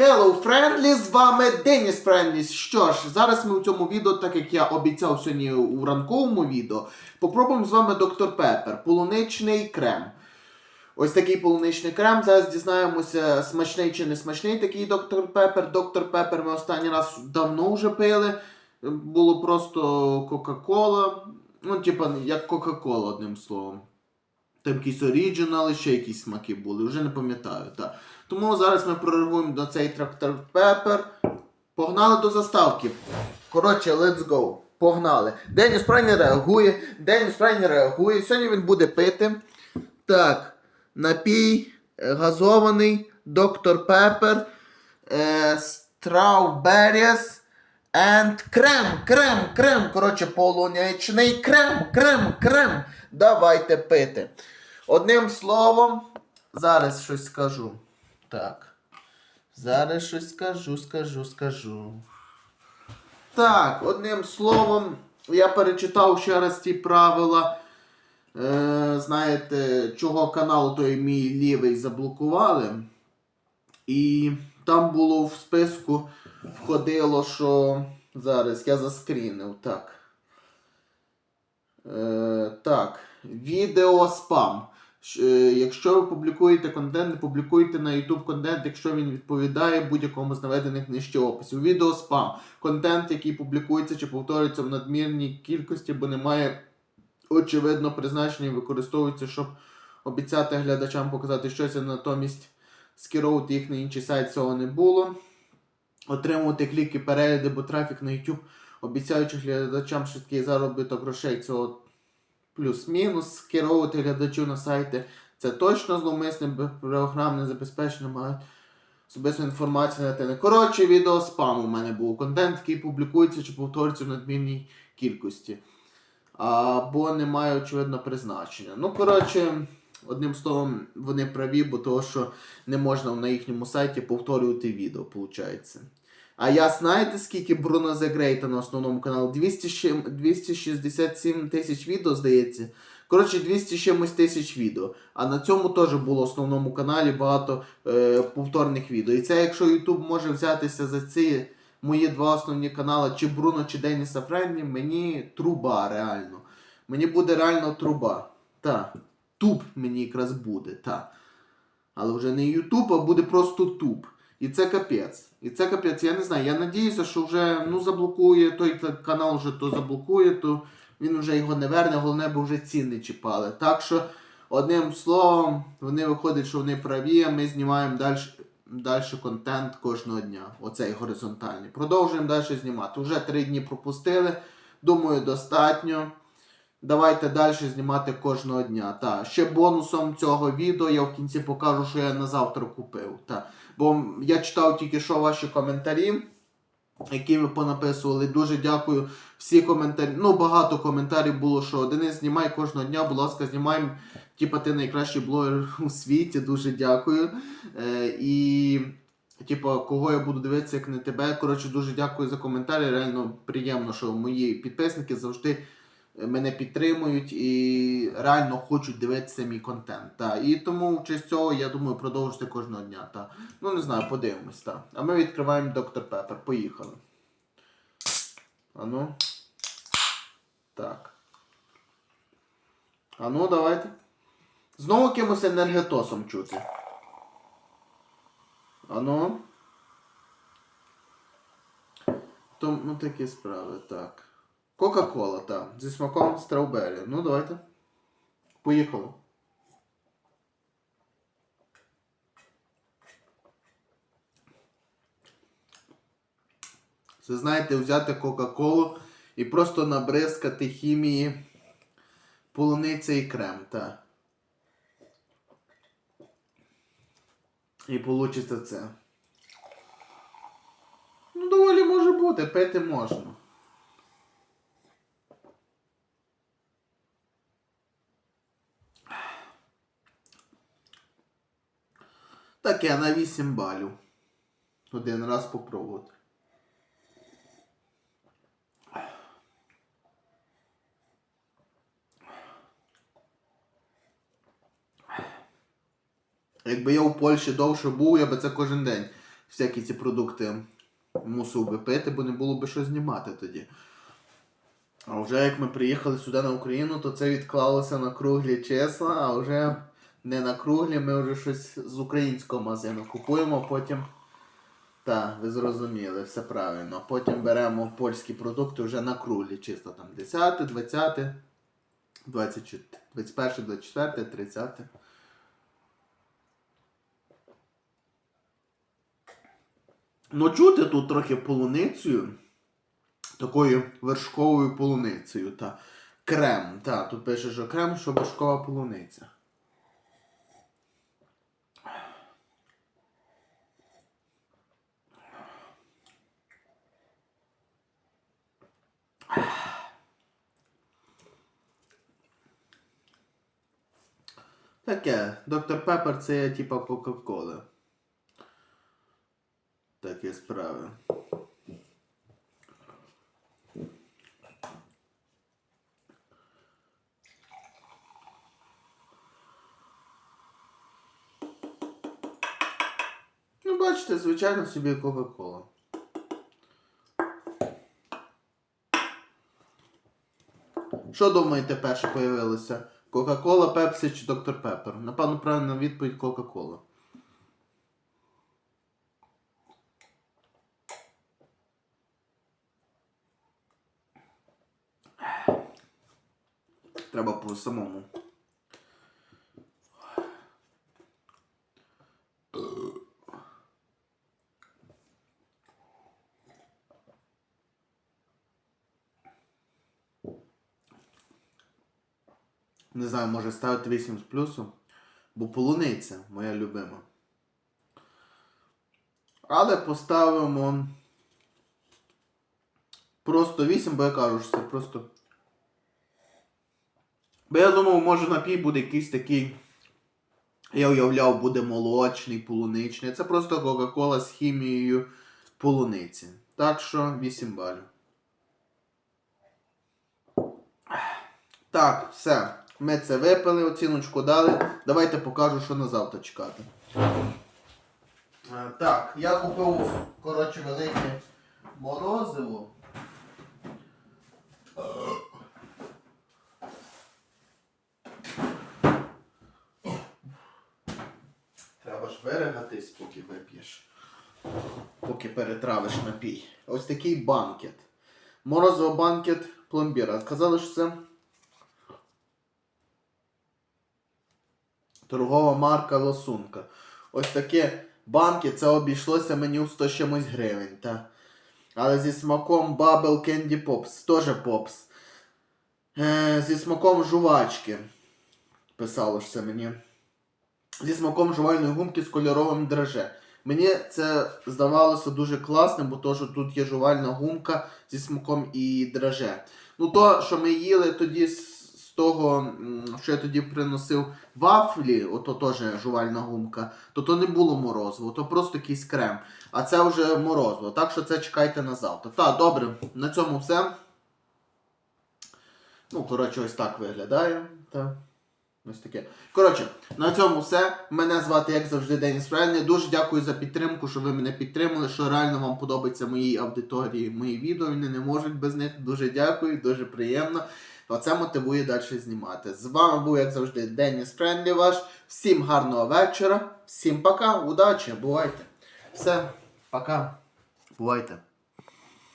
Hello, Friendly, з вами Деніс Friendly. Що ж, зараз ми у цьому відео, так як я обіцяв сьогодні у ранковому відео, попробуємо з вами доктор Пеппер, полуничний крем. Ось такий полуничний крем. Зараз дізнаємося, смачний чи не смачний такий доктор Пеппер. Доктор Пеппер ми останній раз давно вже пили. Було просто Кока-Кола. Ну, типа, як Кока-Кола, одним словом. Там якісь оріджинали, ще якісь смаки були, вже не пам'ятаю. Так. Тому зараз ми прорвемо до цей трактор Пепер. Погнали до заставки. Коротше, let's go. Погнали. Деніс Прай реагує. Деніс Прай не реагує. Сьогодні він буде пити. Так. Напій е, газований доктор Пепер. Е, Strawberries and крем, крем, крем. Коротше, полунячний крем, крем, крем. Давайте пити. Одним словом, зараз щось скажу. Так. Зараз щось скажу, скажу, скажу. Так, одним словом, я перечитав ще раз ті правила. Е, знаєте, чого канал той мій лівий заблокували. І там було в списку входило, що зараз я заскрінив. Так. Е, так. Відео спам. Е, Якщо ви публікуєте контент, публікуйте на YouTube контент, якщо він відповідає будь-якому з наведених нижче описів. Відео спам. Контент, який публікується чи повторюється в надмірній кількості, бо немає очевидно призначення і використовується, щоб обіцяти глядачам показати щось, а натомість скеровувати їх на інший сайт цього не було. Отримувати кліки, перегляди, бо трафік на YouTube, обіцяючи глядачам швидкий заробіток грошей цього плюс-мінус, скеровувати глядачів на сайти. Це точно зловмисне програмне забезпечення мають особисту інформацію на те. Коротше, відео спам у мене був. Контент, який публікується чи повторюється в надмірній кількості. Або не має, очевидно, призначення. Ну, коротше, одним словом, вони праві, бо того, що не можна на їхньому сайті повторювати відео, виходить. А я знаєте, скільки Бруно Great на основному каналі? 200, з чим- 267 тисяч відео, здається. Коротше, 200 чимось тисяч відео. А на цьому теж було в основному каналі багато е, повторних відео. І це якщо YouTube може взятися за ці мої два основні канали, чи Бруно, чи Деніса Френдлі, мені труба реально. Мені буде реально труба. Та. Туб мені якраз буде, та. Але вже не YouTube, а буде просто туб. І це капець. І це капець. Я не знаю. Я надіюся, що вже ну, заблокує той канал вже то заблокує, то він вже його не верне, головне, бо вже ціни чіпали. Так що, одним словом, вони виходять, що вони праві, а ми знімаємо далі. Далі контент кожного дня, оцей горизонтальний. Продовжуємо далі знімати. Уже три дні пропустили. Думаю, достатньо. Давайте далі знімати кожного дня. Та. Ще бонусом цього відео я в кінці покажу, що я на завтра купив. Та. Бо я читав тільки що ваші коментарі, які ви понаписували. Дуже дякую. Всі коментарі. Ну, багато коментарів було, що Денис, знімай кожного дня, будь ласка, знімай. Типа ти найкращий блогер у світі. Дуже дякую. Е, і. Типа, кого я буду дивитися, як не тебе. Коротше, дуже дякую за коментарі. Реально приємно, що мої підписники завжди мене підтримують і реально хочуть дивитися мій контент. Та. І тому в честь цього я думаю продовжити кожного дня. Та. Ну не знаю, подивимось. Та. А ми відкриваємо доктор Пепер. Поїхали. Ану. Так. Ану, давайте. Знову кимось енергетосом чути. Ану. То, ну такі справи, так. Кока-кола, так. Зі смаком страубері. Ну, давайте. Поїхали. Це знаєте, взяти Кока-Колу і просто набризкати хімії полуниця і крем, так. І вийде це. Ну, доволі може бути, пити можна. Так, я на 8 балів. Один раз попробувати. Якби я у Польщі довше був, я би це кожен день всякі ці продукти мусив би пити, бо не було би що знімати тоді. А вже як ми приїхали сюди на Україну, то це відклалося на круглі числа, а вже не на круглі, ми вже щось з українського магазину купуємо, потім. Так, ви зрозуміли, все правильно. Потім беремо польські продукти вже на круглі, чисто там 10, 20, 24, 21, 24, 30. Ну, чути тут трохи полуницею, такою вершковою полуницею, та крем. Та, тут пише, що крем, що вершкова полуниця. Таке, доктор Пеппер це є типа Кока-Коли. Такі справи. Ну, бачите, звичайно собі Кока-Кола. Що думаєте, перше появилося? Кока-Кола, Пепсі чи Доктор Пеппер? Напевно, правильна відповідь Кока-Кола. Треба по самому. Не знаю, може ставити 8 з плюсом. Бо полуниця моя любима. Але поставимо просто 8, бо я кажу, що це просто. Бо я думав, може напій буде якийсь такий. Я уявляв, буде молочний, полуничний. Це просто Кока-Кола з хімією полуниці. Так що 8 балів. Так, все. Ми це випили, оціночку дали. Давайте покажу, що на завтра чекати. Е, Так, я купив, коротше, велике морозиво. Треба ж виригатись, поки вип'єш. Поки перетравиш напій. Ось такий банкет. Морозиво банкет пломбіра. Сказали, що це торгова марка Лосунка. Ось таке банки, це обійшлося мені в 100 чимось гривень. Та. Але зі смаком Bubble Candy Pops, теж Pops. Е, зі смаком жувачки. Писало ж це мені. Зі смаком жувальної гумки з кольоровим драже. Мені це здавалося дуже класним, бо то, що тут є жувальна гумка зі смаком і драже. Ну, то, що ми їли тоді з, з того, що я тоді приносив вафлі, ото теж жувальна гумка, то то не було морозиво, то просто якийсь крем. А це вже морозиво. Так що це чекайте на завтра. Так, добре, на цьому все. Ну, коротше, ось так виглядає. Та. Ось таке. Коротше, на цьому все. Мене звати, як завжди, Деніс Френний. Дуже дякую за підтримку, що ви мене підтримали, що реально вам подобається моїй аудиторії, мої відео. Вони не можуть без них. Дуже дякую, дуже приємно. Оце мотивує далі знімати. З вами був, як завжди, Деніс Френдлі ваш. Всім гарного вечора, всім пока, удачі, бувайте. Все, пока. Бувайте.